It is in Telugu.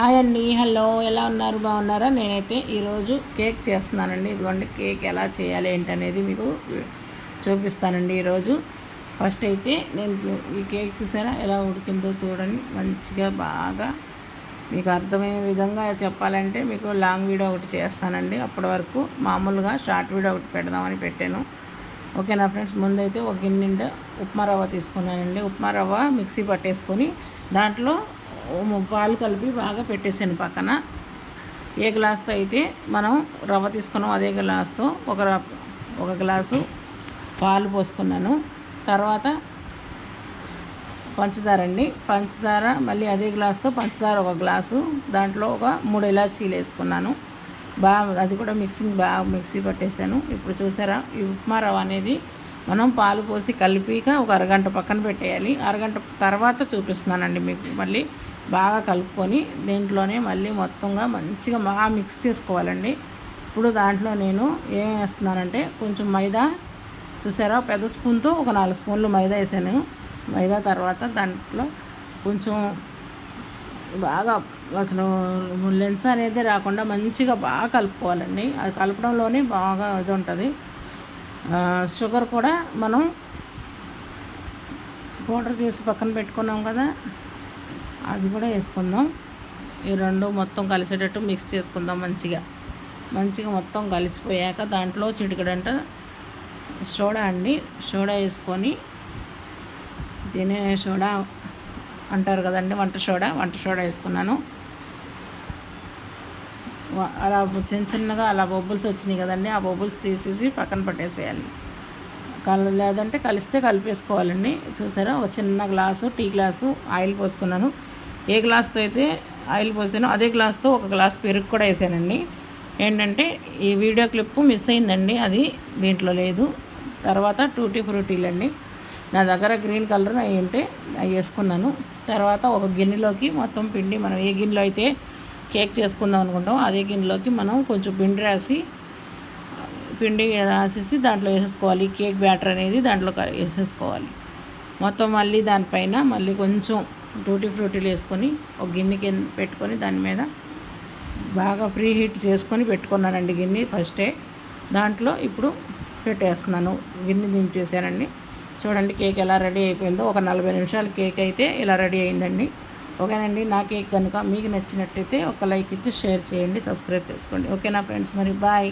హాయ్ అండి హలో ఎలా ఉన్నారు బాగున్నారా? నేనైతే ఈరోజు కేక్ చేస్తున్నానండి. ఇదిగోండి కేక్ ఎలా చేయాలి ఏంటనేది మీకు చూపిస్తానండి ఈరోజు. ఫస్ట్ అయితే నేను ఈ కేక్ చూసారా? ఎలా ఉడికిందో చూడండి. మంచిగా బాగా మీకు అర్థమయ్యే విధంగా చెప్పాలంటే మీకు లాంగ్ వీడియో ఒకటి చేస్తానండి. అప్పటి వరకు మామూలుగా షార్ట్ వీడియో ఒకటి పెడదామని పెట్టాను. ఓకేనా ఫ్రెండ్స్? ముందైతే ఒక గిన్నె ఉప్మా రవ్వ తీసుకున్నానండి. ఉప్మా రవ్వ మిక్సీ పట్టేసుకొని దాంట్లో పాలు కలిపి బాగా పెట్టేసాను పక్కన. ఏ గ్లాస్తో అయితే మనం రవ్వ తీసుకున్నాం అదే గ్లాస్తో ఒక ఒక గ్లాసు పాలు పోసుకున్నాను. తర్వాత పంచదార అండి. పంచదార మళ్ళీ అదే గ్లాస్తో పంచదార ఒక గ్లాసు దాంట్లో ఒక మూడు ఇలాచీలు వేసుకున్నాను. బాగా అది కూడా మిక్సింగ్ బాగా మిక్సీ పట్టేశాను. ఇప్పుడు చూసారా ఈ ఉప్మా రవ్వ అనేది మనం పాలు పోసి కలిపిక ఒక అరగంట పక్కన పెట్టేయాలి. అరగంట తర్వాత చూపిస్తున్నానండి మీకు మళ్ళీ. బాగా కలుపుకొని దీంట్లోనే మళ్ళీ మొత్తంగా మంచిగా బాగా మిక్స్ చేసుకోవాలండి. ఇప్పుడు దాంట్లో నేను ఏం వేస్తున్నానంటే కొంచెం మైదా చూసారా? పెద్ద స్పూన్తో ఒక నాలుగు స్పూన్లు మైదా వేసాను. మైదా తర్వాత దాంట్లో కొంచెం బాగా అసలు లెన్స్ అనేది రాకుండా మంచిగా బాగా కలుపుకోవాలండి. అది కలపడంలోనే బాగా ఇది ఉంటుంది. షుగర్ కూడా మనం పౌడర్ చేసి పక్కన పెట్టుకున్నాం కదా. అది కూడా వేసుకుందాం. ఈ రెండు మొత్తం కలిసేటట్టు మిక్స్ చేసుకుందాం మంచిగా. మంచిగా మొత్తం కలిసిపోయాక దాంట్లో చిటికడంట సోడా అండి. సోడా వేసుకొని తినే సోడా అంటారు కదండి వంట సోడా వంట సోడా వేసుకున్నాను. అలా చిన్న చిన్నగా అలా బొబ్బుల్స్ వచ్చినాయి కదండి ఆ బొబ్బుల్స్ తీసేసి పక్కన పట్టేసేయాలి. కల లేదంటే కలిస్తే కలిపేసుకోవాలండి. చూసారా? ఒక చిన్న గ్లాసు టీ గ్లాసు ఆయిల్ పోసుకున్నాను. ఏ గ్లాస్తో అయితే ఆయిల్ పోసానో అదే గ్లాస్తో ఒక గ్లాస్ పెరుగు కూడా వేసానండి. ఏంటంటే ఈ వీడియో క్లిప్ మిస్ అయిందండి అది దీంట్లో లేదు. తర్వాత టూటీ ఫ్రూటీలు అండి నా దగ్గర గ్రీన్ కలర్ అవి ఉంటే అవి వేసుకున్నాను. తర్వాత ఒక గిన్నెలోకి మొత్తం పిండి మనం ఏ గిన్నెలో అయితే కేక్ చేసుకుందాం అనుకుంటాం అదే గిన్నెలోకి మనం కొంచెం పిండి రాసి పిండి రాసేసి దాంట్లో వేసేసుకోవాలి. కేక్ బ్యాటర్ అనేది దాంట్లో వేసేసుకోవాలి. మొత్తం మళ్ళీ దానిపైన మళ్ళీ కొంచెం టూటీ ఫ్రూటీలు వేసుకొని ఒక గిన్నెకి పెట్టుకొని దాని మీద బాగా ప్రీ హీట్ చేసుకొని పెట్టుకున్నానండి గిన్నె ఫస్టే. దాంట్లో ఇప్పుడు పెట్టేస్తున్నాను. గిన్నె దించేసానండి చూడండి కేక్ ఎలా రెడీ అయిపోయిందో. ఒక నలభై నిమిషాల కేక్ అయితే ఇలా రెడీ అయిందండి. ఓకేనండి? నా కేక్ కనుక మీకు నచ్చినట్టయితే ఒక లైక్ ఇచ్చి షేర్ చేయండి సబ్స్క్రైబ్ చేసుకోండి. ఓకేనా ఫ్రెండ్స్ మరి బాయ్.